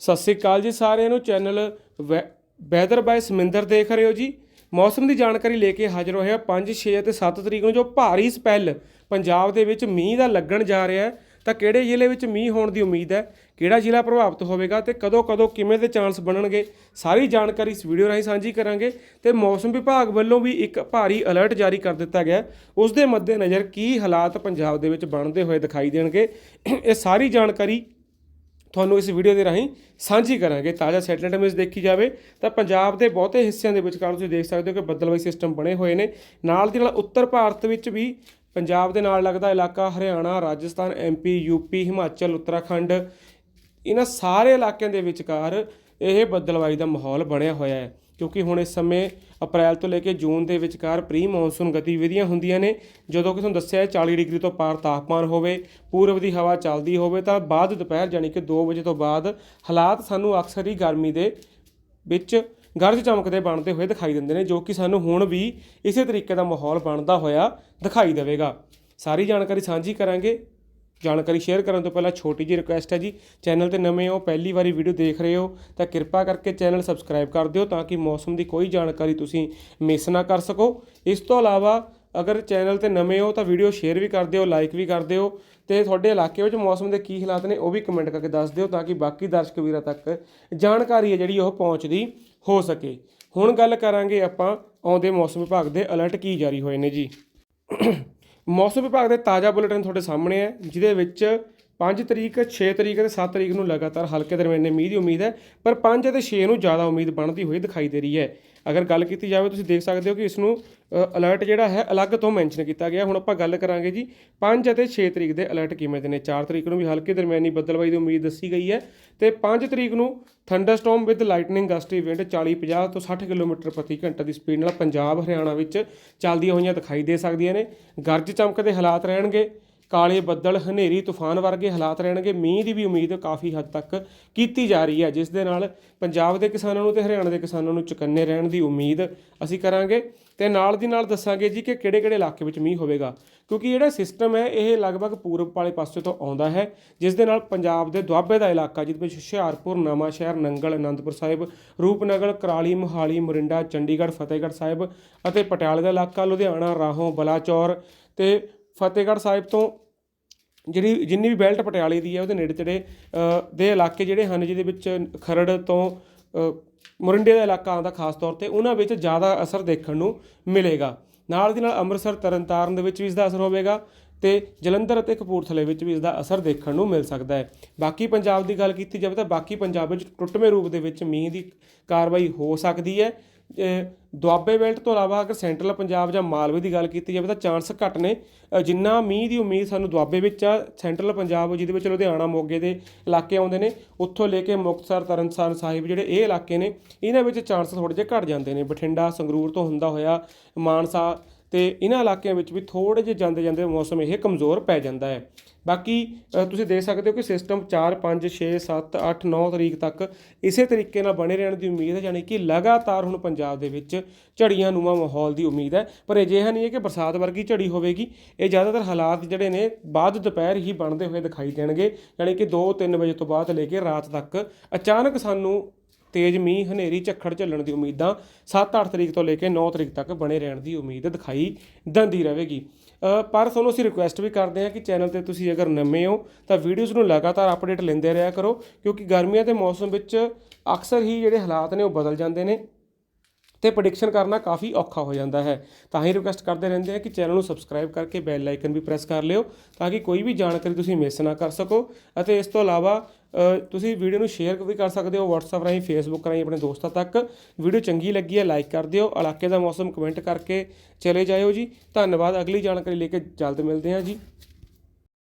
ਸਤਿ ਸ੍ਰੀ ਅਕਾਲ ਜੀ ਸਾਰਿਆਂ ਨੂੰ। ਚੈਨਲ ਵੈਦਰ ਬਾਈ ਸਮਿੰਦਰ ਦੇਖ ਰਹੇ ਹੋ ਜੀ। ਮੌਸਮ ਦੀ ਜਾਣਕਾਰੀ ਲੈ ਕੇ ਹਾਜ਼ਰ ਹੋਇਆ 5 6 ਅਤੇ 7 ਤਰੀਕ ਨੂੰ ਜੋ ਭਾਰੀ ਸਪੈਲ ਪੰਜਾਬ ਦੇ ਵਿੱਚ ਮੀਂਹ ਦਾ ਲੱਗਣ ਜਾ ਰਿਹਾ ਹੈ। ਤਾਂ ਕਿਹੜੇ ਜ਼ਿਲ੍ਹੇ ਵਿੱਚ ਮੀਂਹ ਹੋਣ ਦੀ ਉਮੀਦ ਹੈ? ਕਿਹੜਾ ਜ਼ਿਲ੍ਹਾ ਪ੍ਰਭਾਵਿਤ ਹੋਵੇਗਾ ਤੇ ਕਦੋਂ ਕਦੋਂ ਕਿਵੇਂ ਦੇ ਚਾਂਸ ਬਣਨਗੇ? ਸਾਰੀ ਜਾਣਕਾਰੀ ਇਸ ਵੀਡੀਓ ਰਾਹੀਂ ਸਾਂਝੀ ਕਰਾਂਗੇ ਤੇ ਮੌਸਮ ਵਿਭਾਗ ਵੱਲੋਂ ਵੀ ਇੱਕ ਭਾਰੀ ਅਲਰਟ ਜਾਰੀ ਕਰ ਦਿੱਤਾ ਗਿਆ ਉਸ ਦੇ ਮੱਦੇਨਜ਼ਰ ਕੀ ਹਾਲਾਤ ਪੰਜਾਬ ਦੇ ਵਿੱਚ ਬਣਦੇ ਹੋਏ ਦਿਖਾਈ ਦੇਣਗੇ? ਇਹ ਸਾਰੀ ਜਾਣਕਾਰੀ ਤੁਹਾਨੂੰ ਇਸ ਵੀਡੀਓ ਦੇ ਰਾਹੀਂ ਸਾਂਝੀ ਕਰਾਂਗੇ। ਤਾਜ਼ਾ ਸੈਟਲਾਈਟ ਇਮੇਜ ਦੇਖੀ ਜਾਵੇ ਤਾਂ ਪੰਜਾਬ ਦੇ ਬਹੁਤੇ ਹਿੱਸਿਆਂ ਦੇ ਵਿਚਕਾਰ ਤੁਸੀਂ ਦੇਖ ਸਕਦੇ ਹੋ ਕਿ ਬੱਦਲਵਾਈ ਸਿਸਟਮ ਬਣੇ ਹੋਏ ਨੇ। ਨਾਲ ਦੀ ਨਾਲ ਉੱਤਰ ਭਾਰਤ ਵਿੱਚ ਵੀ ਪੰਜਾਬ ਦੇ ਨਾਲ ਲੱਗਦਾ ਇਲਾਕਾ ਹਰਿਆਣਾ, ਰਾਜਸਥਾਨ ਐਮਪੀ ਯੂਪੀ ਹਿਮਾਚਲ, ਉੱਤਰਾਖੰਡ, ਇਹਨਾਂ ਸਾਰੇ ਇਲਾਕਿਆਂ ਦੇ ਵਿਚਕਾਰ ਇਹ ਬੱਦਲਵਾਈ ਦਾ ਮਾਹੌਲ ਬਣਿਆ ਹੋਇਆ ਹੈ। ਕਿਉਂਕਿ ਹੁਣ ਇਸ ਸਮੇਂ ਅਪ੍ਰੈਲ ਤੋਂ ਲੈ ਕੇ ਜੂਨ ਦੇ ਵਿਚਕਾਰ ਪ੍ਰੀ ਮੌਨਸੂਨ ਗਤੀਵਿਧੀਆਂ ਹੁੰਦੀਆਂ ਨੇ। ਜਦੋਂ ਕਿ ਤੁਹਾਨੂੰ ਦੱਸਿਆ ਹੈ 40 ਡਿਗਰੀ ਤੋਂ ਪਾਰ ਤਾਪਮਾਨ ਹੋਵੇ, ਪੂਰਬ ਦੀ ਹਵਾ ਚੱਲਦੀ ਹੋਵੇ, ਤਾਂ ਬਾਅਦ ਦੁਪਹਿਰ ਯਾਨੀ ਕਿ 2 ਵਜੇ ਤੋਂ ਬਾਅਦ ਹਾਲਾਤ ਸਾਨੂੰ ਅਕਸਰ ਹੀ ਗਰਮੀ ਦੇ ਵਿੱਚ ਗਰਜ ਚਮਕਦੇ ਬਣਦੇ ਹੋਏ ਦਿਖਾਈ ਦਿੰਦੇ ਨੇ, ਜੋ ਕਿ ਸਾਨੂੰ ਹੁਣ ਵੀ ਇਸੇ ਤਰੀਕੇ ਦਾ ਮਾਹੌਲ ਬਣਦਾ ਹੋਇਆ ਦਿਖਾਈ ਦੇਵੇਗਾ। ਸਾਰੀ ਜਾਣਕਾਰੀ ਸਾਂਝੀ ਕਰਾਂਗੇ। ਜਾਣਕਾਰੀ ਸ਼ੇਅਰ ਕਰਨ ਤੋਂ ਪਹਿਲਾਂ ਛੋਟੀ ਜਿਹੀ ਰਿਕੁਐਸਟ ਹੈ ਜੀ ਚੈਨਲ ਤੇ ਨਵੇਂ ਹੋ, ਪਹਿਲੀ ਵਾਰੀ ਵੀਡੀਓ ਦੇਖ ਰਹੇ ਹੋ, ਤਾਂ ਕਿਰਪਾ ਕਰਕੇ ਚੈਨਲ ਸਬਸਕ੍ਰਾਈਬ ਕਰ ਦਿਓ ਤਾਂ ਕਿ ਮੌਸਮ ਦੀ ਕੋਈ ਜਾਣਕਾਰੀ ਤੁਸੀਂ ਮਿਸ ਨਾ ਕਰ ਸਕੋ। ਇਸ ਤੋਂ ਇਲਾਵਾ, ਅਗਰ ਚੈਨਲ ਤੇ ਨਵੇਂ ਹੋ ਤਾਂ ਵੀਡੀਓ ਸ਼ੇਅਰ ਵੀ ਕਰ ਦਿਓ ਲਾਈਕ ਵੀ ਕਰ ਦਿਓ, ਤੇ ਤੁਹਾਡੇ ਇਲਾਕੇ ਵਿੱਚ ਮੌਸਮ ਦੇ ਕੀ ਹਾਲਾਤ ਨੇ ਉਹ ਵੀ ਕਮੈਂਟ ਕਰਕੇ ਦੱਸ ਦਿਓ ਤਾਂ ਕਿ ਬਾਕੀ ਦਰਸ਼ਕ ਵੀਰਾਂ ਤੱਕ ਜਾਣਕਾਰੀ ਹੈ ਜਿਹੜੀ ਉਹ ਪਹੁੰਚਦੀ ਹੋ ਸਕੇ। ਹੁਣ ਗੱਲ ਕਰਾਂਗੇ ਆਪਾਂ ਆਉਂਦੇ ਮੌਸਮ ਵਿਭਾਗ ਦੇ ਅਲਰਟ ਕੀ ਜਾਰੀ ਹੋਏ ਨੇ ਜੀ। ਮੌਸਮ ਵਿਭਾਗ ਦੇ ਤਾਜ਼ਾ ਬੁਲੇਟਿਨ ਤੁਹਾਡੇ ਸਾਹਮਣੇ ਹੈ ਜਿਹਦੇ ਵਿੱਚ 5 ਤਰੀਕ 6 ਤਰੀਕ ਅਤੇ 7 ਤਰੀਕ ਨੂੰ ਲਗਾਤਾਰ ਹਲਕੇ ਦਰਮਿਆਨੇ ਮੀਂਹ ਦੀ ਉਮੀਦ ਹੈ, ਪਰ 5 ਅਤੇ 6 ਨੂੰ ਜ਼ਿਆਦਾ ਉਮੀਦ ਬਣਦੀ ਹੋਈ ਦਿਖਾਈ ਦੇ ਰਹੀ ਹੈ। ਅਗਰ ਗੱਲ ਕੀਤੀ ਜਾਵੇ, ਤੁਸੀਂ ਦੇਖ ਸਕਦੇ ਹੋ ਕਿ ਇਸ ਨੂੰ ਅਲਰਟ ਜਿਹੜਾ ਹੈ, ਅਲੱਗ ਤੋਂ ਮੈਂਸ਼ਨ ਕੀਤਾ ਗਿਆ। ਹੁਣ ਆਪਾਂ ਗੱਲ ਕਰਾਂਗੇ ਜੀ 5 ਅਤੇ 6 ਤਰੀਕ ਦੇ ਅਲਰਟ ਕਿਵੇਂ ਦੇ ਨੇ? 4 ਤਰੀਕ ਨੂੰ ਵੀ ਹਲਕੇ ਦਰਮਿਆਨੀ ਬੱਦਲਬਾਈ ਦੀ ਉਮੀਦ ਦੱਸੀ ਗਈ ਹੈ ਤੇ 5 ਤਰੀਕ ਨੂੰ thunderstorm with lightning gust wind 40 50 ਤੋਂ 60 ਕਿਲੋਮੀਟਰ ਪ੍ਰਤੀ ਘੰਟਾ ਦੀ ਸਪੀਡ ਨਾਲ ਪੰਜਾਬ, ਹਰਿਆਣਾ ਵਿੱਚ ਚੱਲਦੀਆਂ ਹੋਈਆਂ ਦਿਖਾਈ ਦੇ ਸਕਦੀਆਂ ਨੇ। ਗਰਜ ਚਮਕ ਦੇ ਹਾਲਾਤ ਰਹਿਣਗੇ। ਕਾਲੇ ਬੱਦਲ ਹਨੇਰੀ ਤੂਫਾਨ ਵਰਗੇ ਹਾਲਾਤ ਰਹਿਣਗੇ। ਮੀਂਹ ਦੀ ਵੀ ਉਮੀਦ ਕਾਫੀ ਹੱਦ ਤੱਕ ਕੀਤੀ ਜਾ ਰਹੀ ਹੈ, ਜਿਸ ਦੇ ਨਾਲ ਪੰਜਾਬ ਦੇ ਕਿਸਾਨਾਂ ਨੂੰ ਤੇ ਹਰਿਆਣਾ ਦੇ ਕਿਸਾਨਾਂ ਨੂੰ ਚੁਕੰਨੇ ਰਹਿਣ ਦੀ ਉਮੀਦ ਅਸੀਂ ਕਰਾਂਗੇ। ਤੇ ਨਾਲ ਦੀ ਨਾਲ ਦੱਸਾਂਗੇ ਜੀ ਕਿ ਕਿਹੜੇ-ਕਿਹੜੇ ਇਲਾਕੇ ਵਿੱਚ ਮੀਂਹ ਹੋਵੇਗਾ, ਕਿਉਂਕਿ ਜਿਹੜਾ ਸਿਸਟਮ ਹੈ, ਇਹ ਲਗਭਗ ਪੂਰਬ ਵਾਲੇ ਪਾਸੇ ਤੋਂ ਆਉਂਦਾ ਹੈ, ਜਿਸ ਦੇ ਨਾਲ ਪੰਜਾਬ ਦੇ ਦੁਆਬੇ ਦਾ ਇਲਾਕਾ, ਜਿਹਦੇ ਵਿੱਚ ਹੁਸ਼ਿਆਰਪੁਰ ਨਵਾਂ ਸ਼ਹਿਰ ਨੰਗਲ, ਅਨੰਦਪੁਰ ਸਾਹਿਬ, ਰੂਪਨਗਰ, ਕਰਾਲੀ, ਮੋਹਾਲੀ, ਮੋਰਿੰਡਾ, ਚੰਡੀਗੜ੍ਹ, ਫਤਿਹਗੜ੍ਹ ਸਾਹਿਬ ਅਤੇ ਪਟਿਆਲੇ ਦਾ ਇਲਾਕਾ, ਲੁਧਿਆਣਾ, ਰਾਹੋਂ, ਬਲਾਚੌਰ ਤੇ ਫਤਿਹਗੜ੍ਹ ਸਾਹਿਬ ਤੋਂ ਜਿਹੜੀ ਜਿੰਨੀ ਵੀ ਬੈਲਟ ਪਟਿਆਲੇ ਦੀ ਹੈ ਉਹਦੇ ਨੇੜੇ ਤੇੜੇ ਦੇ ਇਲਾਕੇ ਜਿਹੜੇ ਹਨ ਜਿਹਦੇ ਵਿੱਚ ਖਰੜ ਤੋਂ ਅ, ਮੋਰਿੰਡੇ ਦਾ ਇਲਾਕਾ ਆਉਂਦਾ ਖਾਸ ਤੌਰ ਤੇ ਉਹਨਾਂ ਵਿੱਚ ਜ਼ਿਆਦਾ ਅਸਰ ਦੇਖਣ ਨੂੰ ਮਿਲੇਗਾ। ਨਾਲ ਦੀ ਨਾਲ ਅੰਮ੍ਰਿਤਸਰ ਤਰਨਤਾਰਨ ਦੇ ਵਿੱਚ ਵੀ ਇਸ ਦਾ ਅਸਰ ਹੋਵੇਗਾ ਤੇ ਜਲੰਧਰ ਅਤੇ ਕਪੂਰਥਲੇ ਵਿੱਚ ਵੀ ਇਸ ਦਾ ਅਸਰ ਦੇਖਣ ਨੂੰ ਮਿਲ ਸਕਦਾ ਹੈ। ਬਾਕੀ ਪੰਜਾਬ ਦੀ ਗੱਲ ਕੀਤੀ ਜਾਵੇ ਤਾਂ ਬਾਕੀ ਪੰਜਾਬ ਵਿੱਚ ਟੁੱਟਵੇਂ ਰੂਪ ਦੇ ਵਿੱਚ ਮੀਂਹ ਦੀ ਕਾਰਵਾਈ ਹੋ ਸਕਦੀ ਹੈ। ਦੁਆਬੇ ਬੈਲਟ ਤੋਂ ਇਲਾਵਾ ਅਗਰ ਸੈਂਟਰਲ ਪੰਜਾਬ ਜਾਂ ਮਾਲਵੇ ਦੀ ਗੱਲ ਕੀਤੀ ਜਾਵੇ ਤਾਂ ਚਾਂਸ ਘੱਟ ਨੇ। ਜਿੰਨਾ ਮੀਂਹ ਦੀ ਉਮੀਦ ਸਾਨੂੰ ਦੁਆਬੇ ਵਿੱਚ ਆ, ਸੈਂਟਰਲ ਪੰਜਾਬ ਜਿਹਦੇ ਵਿੱਚ ਲੁਧਿਆਣਾ ਮੋਗੇ ਦੇ ਇਲਾਕੇ ਆਉਂਦੇ ਨੇ, ਉੱਥੋਂ ਲੈ ਕੇ ਮੁਕਤਸਰ, ਤਰਨਤਾਰਨ ਸਾਹਿਬ ਜਿਹੜੇ ਇਹ ਇਲਾਕੇ ਨੇ, ਇਹਨਾਂ ਵਿੱਚ ਚਾਂਸ ਥੋੜ੍ਹੇ ਜਿਹੇ ਘੱਟ ਜਾਂਦੇ ਨੇ। ਬਠਿੰਡਾ, ਸੰਗਰੂਰ ਤੋਂ ਹੁੰਦਾ ਹੋਇਆ ਮਾਨਸਾ ਤੇ ਇਹਨਾਂ ਇਲਾਕਿਆਂ ਵਿੱਚ ਵੀ ਥੋੜੇ ਜਿਹੇ ਜਾਂਦੇ ਜਾਂਦੇ ਮੌਸਮ ਇਹ ਕਮਜ਼ੋਰ ਪੈ ਜਾਂਦਾ ਹੈ। ਬਾਕੀ ਤੁਸੀਂ ਦੇਖ ਸਕਦੇ ਹੋ ਕਿ ਸਿਸਟਮ 4 5 6 7 8 9 ਤਰੀਕ ਤੱਕ ਇਸੇ ਤਰੀਕੇ ਨਾਲ ਬਣੇ ਰਹਿਣ ਦੀ ਉਮੀਦ ਹੈ, ਯਾਨੀ ਕਿ ਲਗਾਤਾਰ ਹੁਣ ਪੰਜਾਬ ਦੇ ਵਿੱਚ ਝੜੀਆਂ ਨੂਮਾ ਮਾਹੌਲ ਦੀ ਉਮੀਦ ਹੈ। ਪਰ ਅਜਿਹਾ ਨਹੀਂ ਹੈ ਕਿ ਬਰਸਾਤ ਵਰਗੀ ਝੜੀ ਹੋਵੇਗੀ। ਇਹ ਜ਼ਿਆਦਾਤਰ ਹਾਲਾਤ ਜਿਹੜੇ ਨੇ ਬਾਅਦ ਦੁਪਹਿਰ ਹੀ ਬਣਦੇ ਹੋਏ ਦਿਖਾਈ ਦੇਣਗੇ। ਯਾਨੀ ਕਿ 2-3 ਵਜੇ ਤੋਂ ਬਾਅਦ ਲੈ ਕੇ ਰਾਤ ਤੱਕ ਅਚਾਨਕ ਸਾਨੂੰ ਤੇਜ਼ ਮੀਂਹ, ਹਨੇਰੀ, ਝੱਖੜ ਝੱਲਣ ਦੀ ਉਮੀਦਾਂ 7-8 ਤਰੀਕ ਤੋਂ ਲੈ ਕੇ 9 ਤਰੀਕ ਤੱਕ ਬਣੇ ਰਹਿਣ ਦੀ ਉਮੀਦ ਦਿਖਾਈ ਦਿੰਦੀ ਰਹੇਗੀ। ਪਰ ਤੁਹਾਨੂੰ ਅਸੀਂ ਰਿਕੁਐਸਟ ਵੀ ਕਰਦੇ ਹਾਂ ਕਿ ਚੈਨਲ ਤੇ ਤੁਸੀਂ ਅਗਰ ਨਵੇਂ ਹੋ ਤਾਂ ਵੀਡੀਓਜ਼ ਨੂੰ ਲਗਾਤਾਰ ਅਪਡੇਟ ਲੈਂਦੇ ਰਿਹਾ ਕਰੋ ਕਿਉਂਕਿ ਗਰਮੀਆਂ ਦੇ ਮੌਸਮ ਵਿੱਚ ਅਕਸਰ ਹੀ ਜਿਹੜੇ ਹਾਲਾਤ ਨੇ ਉਹ ਬਦਲ ਜਾਂਦੇ ਨੇ। ਤੇ ਪ੍ਰੈਡਿਕਸ਼ਨ ਕਰਨਾ ਕਾਫੀ ਔਖਾ ਹੋ ਜਾਂਦਾ ਹੈ। ਤਾਂ ਹੀ ਰਿਕੁਐਸਟ ਕਰਦੇ ਰਹਿੰਦੇ ਆ ਕਿ ਚੈਨਲ ਨੂੰ ਸਬਸਕ੍ਰਾਈਬ ਕਰਕੇ ਬੈਲ ਆਈਕਨ ਵੀ ਪ੍ਰੈਸ ਕਰ ਲਿਓ ਤਾਂ ਕਿ ਕੋਈ ਵੀ ਜਾਣਕਾਰੀ ਤੁਸੀਂ ਮਿਸ ਨਾ ਕਰ ਸਕੋ ਅਤੇ ਇਸ ਤੋਂ ਇਲਾਵਾ ਤੁਸੀਂ ਵੀਡੀਓ ਨੂੰ ਸ਼ੇਅਰ ਵੀ ਕਰ ਸਕਦੇ ਹੋ WhatsApp ਰਾਹੀਂ, Facebook ਰਾਹੀਂ ਆਪਣੇ ਦੋਸਤਾਂ ਤੱਕ। ਵੀਡੀਓ ਚੰਗੀ ਲੱਗੀ ਹੈ ਲਾਈਕ ਕਰ ਦਿਓ। ਇਲਾਕੇ ਦਾ ਮੌਸਮ ਕਮੈਂਟ ਕਰਕੇ ਚਲੇ ਜਾਇਓ ਜੀ। ਧੰਨਵਾਦ। ਅਗਲੀ ਜਾਣਕਾਰੀ ਲੈ ਕੇ ਜਲਦ ਮਿਲਦੇ ਹਾਂ ਜੀ।